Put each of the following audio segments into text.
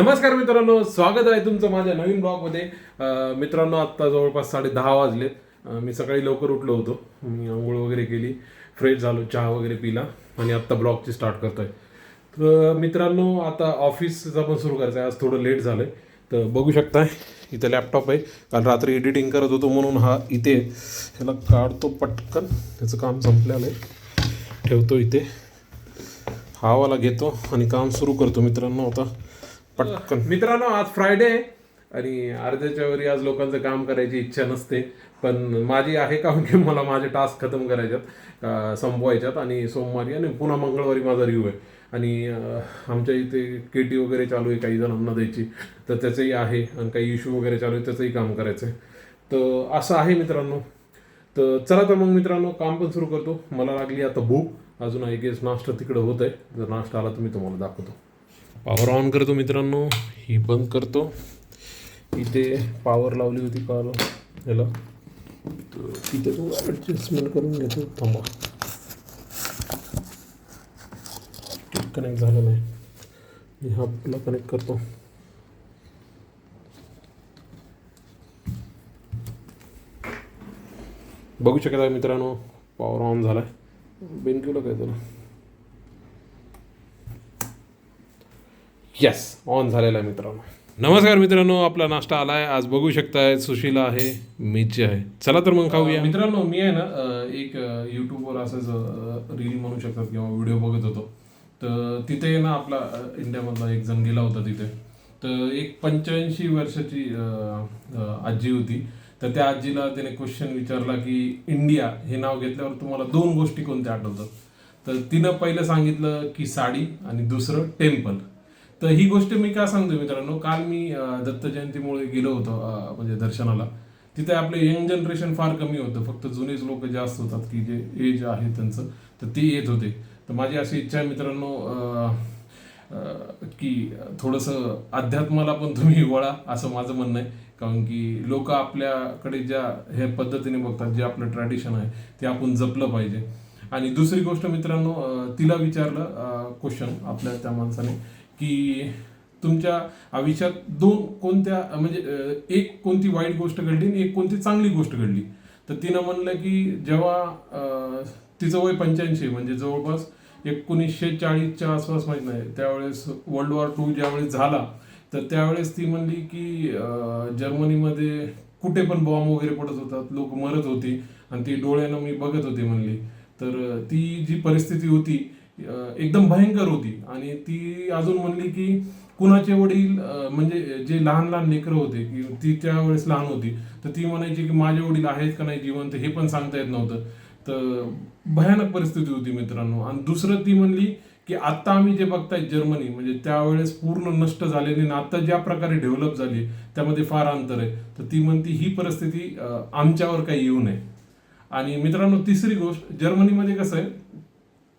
नमस्कार मित्रांनो स्वागत आहे तुमचं माझ्या नवीन ब्लॉगमध्ये. मित्रांनो आत्ता जवळपास साडे दहा वाजलेत मी सकाळी लवकर उठलो होतो. मी आंघोळ वगैरे केली फ्रेश झालो चहा वगैरे पिला आणि आत्ता ब्लॉगची स्टार्ट करतोय. तर मित्रांनो आता ऑफिसचा पण सुरू करायचं आहे आज थोडं लेट झालं आहे तर बघू शकताय इथं लॅपटॉप आहे. काल रात्री एडिटिंग करत होतो म्हणून हा इथे ह्याला काढतो पटकन. त्याचं काम संपलेलं आहे. ठेवतो इथे. हा वाला घेतो आणि काम सुरू करतो मित्रांनो आता. पटकन. मित्रांनो आज फ्रायडे आहे आणि अर्ध्याच्या वरी आज लोकांचं काम करायची इच्छा नसते. पण माझी आहे कारण की मला माझे टास्क खतम करायच्यात संपवायच्यात आणि सोमवारी आणि पुन्हा मंगळवारी माझा रिव्ह आहे. आणि आमच्या इथे केटी वगैरे चालू आहे काही जणांना द्यायची. तर त्याचंही आहे आणि काही इश्यू वगैरे चालू आहे त्याचंही काम करायचं आहे. तर असं आहे मित्रांनो. तर चला तर मग मित्रांनो काम पण सुरू करतो. मला लागली आता भूक. अजून आय गेस नाश्ता तिकडं होत आहे जर नाश्ता आला तर मी तुम्हाला दाखवतो. पॉवर ऑन करतो मित्रांनो. ही बंद करतो. इथे पॉवर लावली होती काल. याला. तर तिथे तो ॲडजस्टमेंट करून घेतो. थांबा. कनेक्ट झालं नाही. मी हा आपला कनेक्ट करतो. बघू शकत आहे मित्रांनो? पॉवर ऑन झाला आहे बेनक्यूला काय त्याला? येस ऑन झालेला आहे मित्रांनो. नमस्कार मित्रांनो आपला नाश्ता आला आहे आज बघू शकताय सुशीला आहे मीची आहे. चला तर मग खाऊया. मित्रांनो मी आहे ना एक यूट्यूबवर असंच रील म्हणू शकतात किंवा व्हिडिओ बघत होतो. तर तिथे ना आपला इंडियामधला एक जण गेला होता तिथे. तर एक पंच्याऐंशी वर्षाची आजी होती. तर त्या आजीला त्याने क्वेश्चन विचारला की इंडिया हे नाव घेतल्यावर तुम्हाला दोन गोष्टी कोणत्या आठवतात? तर तिनं पहिलं सांगितलं की साडी आणि दुसरं टेम्पल. तर ही गोष्ट मी का सांगतो मित्रांनो? काल मी दत्त जयंतीमुळे गेलो होतो म्हणजे दर्शनाला. तिथे आपले यंग जनरेशन फार कमी होतं. फक्त जुनेच लोक जास्त होतात की जे एज आहे त्यांचं तर ते येत होते. तर माझी अशी इच्छा आहे मित्रांनो की थोडंसं अध्यात्माला पण तुम्ही वळा असं माझं म्हणणं आहे. कारण की लोक आपल्याकडे ज्या ह्या पद्धतीने बघतात जे आपलं ट्रॅडिशन आहे ते आपण जपलं पाहिजे. आणि दुसरी गोष्ट मित्रांनो तिला विचारलं क्वेश्चन आपल्या त्या माणसाने. की तुमच्या आयुष्यात दोन कोणत्या म्हणजे एक कोणती वाईट गोष्ट घडली आणि एक कोणती चांगली गोष्ट घडली. तर तिनं म्हणलं की जेव्हा तिचं वय पंच्याऐंशी म्हणजे जवळपास एकोणीसशे चाळीसच्या आसपास माहीत नाही त्यावेळेस वर्ल्ड वॉर टू ज्यावेळेस झाला तर त्यावेळेस ती म्हणली की जर्मनीमध्ये कुठे पण बॉम्ब वगैरे पडत होतात लोक मरत होती आणि ती डोळ्यानं मी बघत होते म्हणली. तर ती जी परिस्थिती होती एकदम भयंकर होती. आणि ती अजून म्हणली की कुणाचे वडील म्हणजे जे लहान लहान लेकरं होते की ती त्यावेळेस लहान होती तर ती म्हणायची की माझे वडील आहेत का नाही जिवंत हे पण सांगता येत नव्हतं. तर भयानक परिस्थिती होती मित्रांनो. आणि दुसरं ती म्हणली की आता आम्ही जे बघताय जर्मनी म्हणजे त्यावेळेस पूर्ण नष्ट झालेली आणि आता ज्या प्रकारे डेव्हलप झाली त्यामध्ये फार अंतर आहे. तर ती म्हणती ही परिस्थिती आमच्यावर काही येऊ नये. आणि मित्रांनो तिसरी गोष्ट जर्मनीमध्ये कसं आहे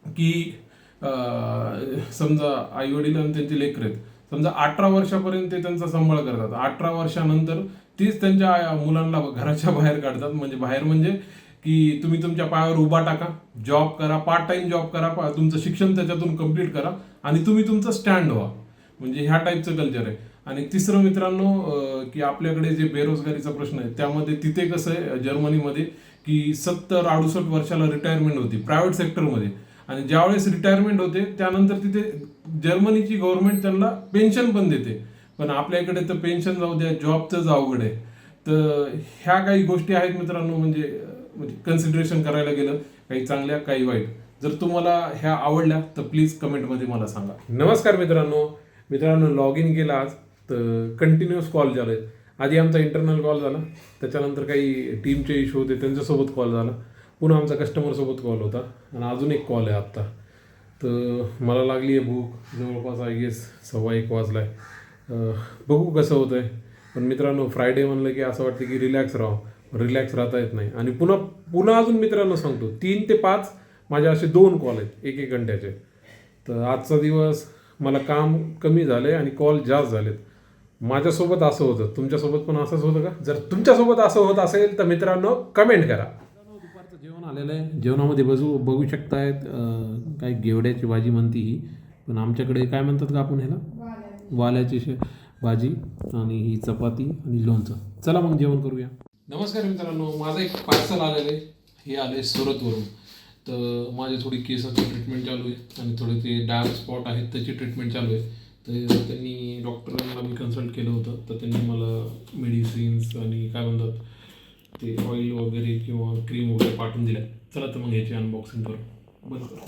की समजा आई वडील आणि त्यांचे लेकर आहेत. समजा अठरा वर्षापर्यंत ते त्यांचा सांभाळ करतात. अठरा वर्षानंतर तीच त्यांच्या मुलांना घराच्या बाहेर काढतात. म्हणजे बाहेर म्हणजे की तुम्ही तुमच्या पायावर उभा टाका जॉब करा पार्ट टाइम जॉब करा तुमचं शिक्षण त्याच्यातून कंप्लीट करा आणि तुम्ही तुमचं स्टँड व्हा. म्हणजे ह्या टाईपचं कल्चर आहे. आणि तिसरं मित्रांनो की आपल्याकडे जे बेरोजगारीचा प्रश्न आहे त्यामध्ये तिथे कसं आहे जर्मनीमध्ये की सत्तर अडुसष्ट वर्षाला रिटायरमेंट होती प्रायव्हेट सेक्टरमध्ये आणि ज्यावेळेस रिटायरमेंट होते त्यानंतर तिथे जर्मनीची गव्हर्नमेंट त्यांना पेन्शन पण देते. पण आपल्याकडे तर पेन्शन जाऊ द्या जॉबचंच अवघड आहे. तर ह्या काही गोष्टी आहेत मित्रांनो म्हणजे म्हणजे कन्सिडरेशन करायला गेलं काही चांगल्या काही वाईट. जर तुम्हाला ह्या आवडल्या तर प्लीज कमेंटमध्ये मला सांगा. नमस्कार मित्रांनो. मित्रांनो लॉग इन केला आज तर कंटिन्युअस कॉल झाले. आधी आमचा इंटरनल कॉल झाला. त्याच्यानंतर काही टीमचे इश्यू होते त्यांच्यासोबत कॉल झाला. पुन्हा आमचा कस्टमरसोबत कॉल होता. आणि अजून एक कॉल आहे आत्ता. तर मला लागली आहे भूक. जवळपास आय गेस सव्वा एक वाजला आहे बघू कसं होतं आहे पण मित्रांनो फ्रायडे म्हणलं की असं वाटतं की रिलॅक्स राहावं रिलॅक्स राहता येत नाही. आणि पुन्हा पुन्हा अजून मित्रांनो सांगतो. तीन ते पाच माझे असे दोन कॉल आहेत एक एक घंट्याचे. तर आजचा दिवस मला काम कमी झालं आणि कॉल जास्त झालेत. माझ्यासोबत असं होतं. तुमच्यासोबत पण असंच होतं का? जर तुमच्यासोबत असं होत असेल तर मित्रांनो कमेंट करा. आलेलं आहे. जेवणामध्ये बजू बघू शकतायत काय गेवड्याची भाजी म्हणती ही. पण आमच्याकडे काय म्हणतात का आपण ह्याला? वाल्याची शे भाजी आणि ही चपाती आणि लोणचं. चला मग जेवण करूया. नमस्कार मित्रांनो माझं एक पार्सल आलेलं आहे. हे आले सुरतवरून. तर माझी थोडी केसाची ट्रीटमेंट चालू आहे आणि थोडे ते डार्क स्पॉट आहेत त्याची ट्रीटमेंट चालू आहे. तर त्यांनी डॉक्टरांना मी कन्सल्ट केलं होतं. तर त्यांनी मला मेडिसिन्स आणि काय म्हणतात ते ऑइल वगैरे किंवा क्रीम वगैरे पाठवून दिल्या चला तर मग याची अनबॉक्सिंग करू. बंद करू.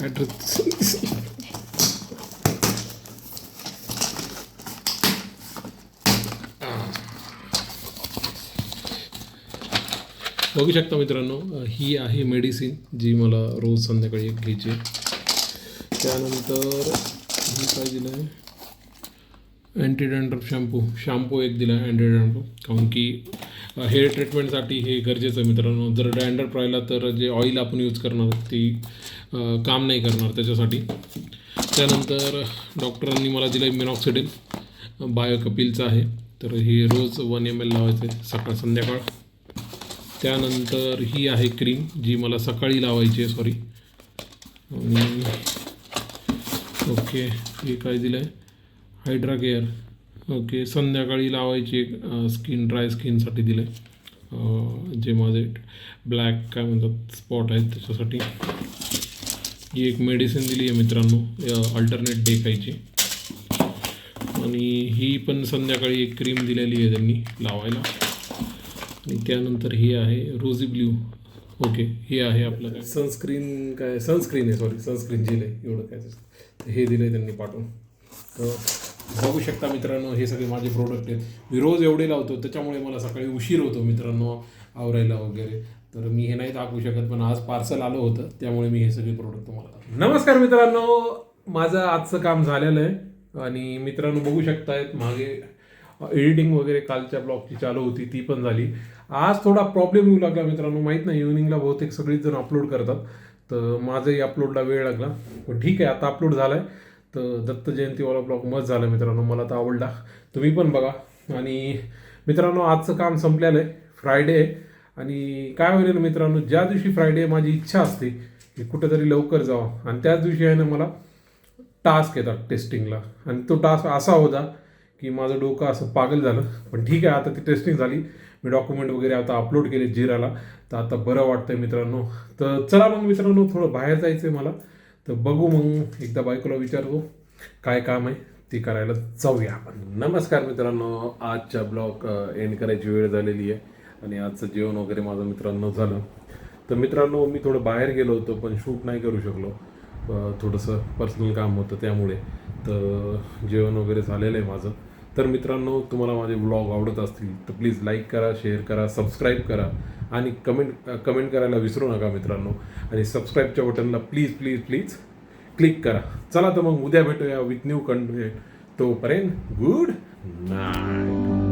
ॲड्रेस बघू शकता मित्रांनो ही आहे मेडिसिन जी मला रोज संध्याकाळी एक घ्यायची त्यानंतर ही पाहिजे नाही अँटी डँड्रफ शॅम्पू शॅम्पू एक दिला आहे अँटी डँड्रफ काहून की हेअर ट्रीटमेंटसाठी हे गरजेचं आहे मित्रांनो. जर डँड्रफ राहिला तर जे ऑइल आपण यूज करणार ती काम नाही करणार त्याच्यासाठी. त्यानंतर डॉक्टरांनी मला दिलं आहे मिनॉक्सिडिल बायो कपिलचं आहे. तर हे रोज वन एम एल लावायचं आहे सकाळ संध्याकाळ. त्यानंतर ही आहे क्रीम जी मला सकाळी लावायची आहे सॉरी ओके हे काय दिलं आहे हायड्रा केअर ओके संध्याकाळी लावायची स्किन ड्राय स्किनसाठी दिलं आहे जे माझे ब्लॅक काय म्हणतात स्पॉट आहेत त्याच्यासाठी. ही एक मेडिसिन दिली आहे मित्रांनो अल्टरनेट डे खायची. आणि ही पण संध्याकाळी एक क्रीम दिलेली आहे त्यांनी लावायला. आणि त्यानंतर ही आहे रोझी ब्ल्यू ओके हे आहे आपलं काय? सनस्क्रीन काय? सनस्क्रीन आहे सॉरी सनस्क्रीन जेल आहे एवढं काय? हे दिलं आहे त्यांनी पाठवून. तर बघू शकता मित्रांनो हे सगळे माझे प्रोडक्ट आहेत. मी रोज एवढे लावतो त्याच्यामुळे मला सकाळी उशीर होतो मित्रांनो आवरायला वगैरे. तर मी हे नाही दाखवू शकत पण आज पार्सल आलं होतं त्यामुळे मी हे सगळे प्रोडक्ट तुम्हाला नमस्कार मित्रांनो माझं आजचं काम झालेलं आहे. आणि मित्रांनो बघू शकतायत मागे एडिटिंग वगैरे कालच्या ब्लॉगची चालू होती ती पण झाली. आज थोडा प्रॉब्लेम येऊ लागला मित्रांनो माहीत नाही इव्हनिंगला बहुतेक सगळेच जण अपलोड करतात. तर माझंही अपलोडला वेळ लागला. पण ठीक आहे आता अपलोड झाला आहे तर दत्त जयंतीवाला ब्लॉग मस्त झाला मित्रांनो मला तर आवडला. तुम्ही पण बघा. आणि मित्रांनो आजचं काम संपलेलं आहे. फ्रायडे आहे. आणि काय होईल ना मित्रांनो ज्या दिवशी फ्रायडे आहे, माझी इच्छा असते की कुठेतरी लवकर जावं. आणि त्याच दिवशी आहे ना मला टास्क येतात टेस्टिंगला आणि तो टास्क असा होता की माझं डोकं असं पागल झालं. पण ठीक आहे आता ती टेस्टिंग झाली. मी डॉक्युमेंट वगैरे आता अपलोड केले जिराला. तर आता बरं वाटतंय मित्रांनो. तर चला मग मित्रांनो थोडं बाहेर जायचं आहे मला. तर बघू मग एकदा बायकोला विचारतो काय काम आहे ते करायला जाऊया आपण. नमस्कार मित्रांनो आजच्या ब्लॉग एंड करायची वेळ झालेली आहे आणि आजचं जेवण वगैरे माझं मित्रांनो झालं. तर मित्रांनो मी थोडं बाहेर गेलो होतो पण शूट नाही करू शकलो. थोडंसं पर्सनल काम होतं त्यामुळे. तर जेवण वगैरे झालेलं आहे माझं. तर मित्रांनो तुम्हाला माझे ब्लॉग आवडत असतील तर प्लीज लाईक करा शेअर करा सबस्क्राईब करा आणि कमेंट कमेंट करायला विसरू नका मित्रांनो. आणि सबस्क्राईबच्या बटनला प्लीज प्लीज प्लीज क्लिक करा. चला तर मग उद्या भेटूया विथ न्यू कंटेंट तोपर्यंत गुड नाईट